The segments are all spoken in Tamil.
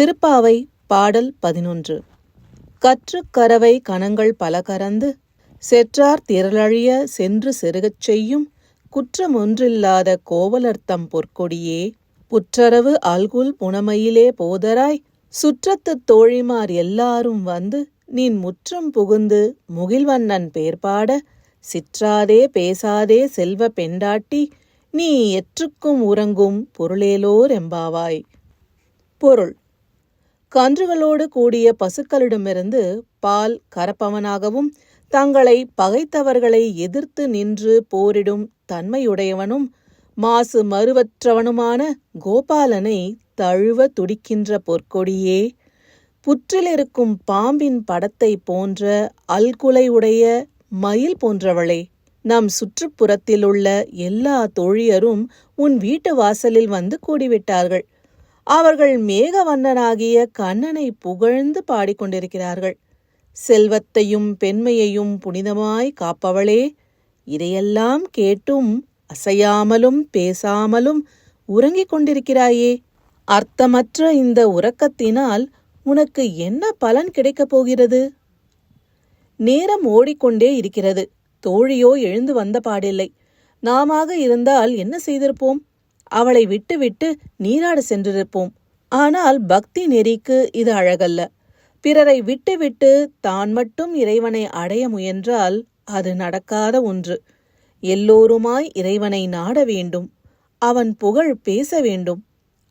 திருப்பாவை பாடல் பதினொன்று. கற்றுக் கரவை கணங்கள் பல கறந்து செற்றார் திரளழிய சென்று செருகச் செய்யும் குற்றமொன்றில்லாத கோவலர்த்தம் பொற்கொடியே புற்றரவு அல்குல் புனமையிலே போதராய் சுற்றத்துத் தோழிமார் எல்லாரும் வந்து நீன் முற்றம் புகுந்து முகில்வண்ணன் பேர்பாட சிற்றாதே பேசாதே செல்வ பெண்டாட்டி நீ எற்றுக்கும் உறங்கும் பொருளேலோர் எம்பாவாய். பொருள். கன்றுகளோடு கூடிய பசுக்களிடமிருந்து பால் கறப்பவனாகவும் தங்களை பகைத்தவர்களை எதிர்த்து நின்று போரிடும் தன்மையுடையவனும் மாசு மறுவற்றவனுமான கோபாலனை தழுவ துடிக்கின்ற பொற்கொடியே. புற்றிலிருக்கும் பாம்பின் படத்தை போன்ற அல்குலை உடைய மயில் போன்றவளே நம் சுற்றுப்புறத்திலுள்ள எல்லா தோழியரும் உன் வீட்டு வாசலில் வந்து கூடிவிட்டார்கள். அவர்கள் மேகவண்ணனாகிய கண்ணனை புகழ்ந்து பாடிக்கொண்டிருக்கிறார்கள். செல்வத்தையும் பெண்மையையும் புனிதமாய் காப்பவளே இதையெல்லாம் கேட்டும் அசையாமலும் பேசாமலும் உறங்கிக் கொண்டிருக்கிறாயே. அர்த்தமற்ற இந்த உறக்கத்தினால் உனக்கு என்ன பலன் கிடைக்கப் போகிறது? நேரம் ஓடிக்கொண்டே இருக்கிறது. தோழியோ எழுந்து வந்த பாடில்லை. நாமாக இருந்தால் என்ன செய்திருப்போம்? அவளை விட்டுவிட்டு நீராட சென்றிருப்போம். ஆனால் பக்தி நெறிக்கு இது அழகல்ல. பிறரை விட்டுவிட்டு தான் மட்டும் இறைவனை அடைய முயன்றால் அது நடக்காத ஒன்று. எல்லோருமாய் இறைவனை நாட வேண்டும். அவன் புகழ் பேச வேண்டும்.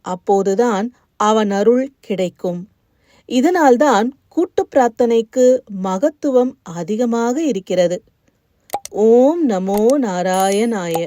அப்போதுதான் அவன் அருள் கிடைக்கும். இதனால்தான் கூட்டு பிரார்த்தனைக்கு மகத்துவம் அதிகமாக இருக்கிறது. ஓம் நமோ நாராயணாய.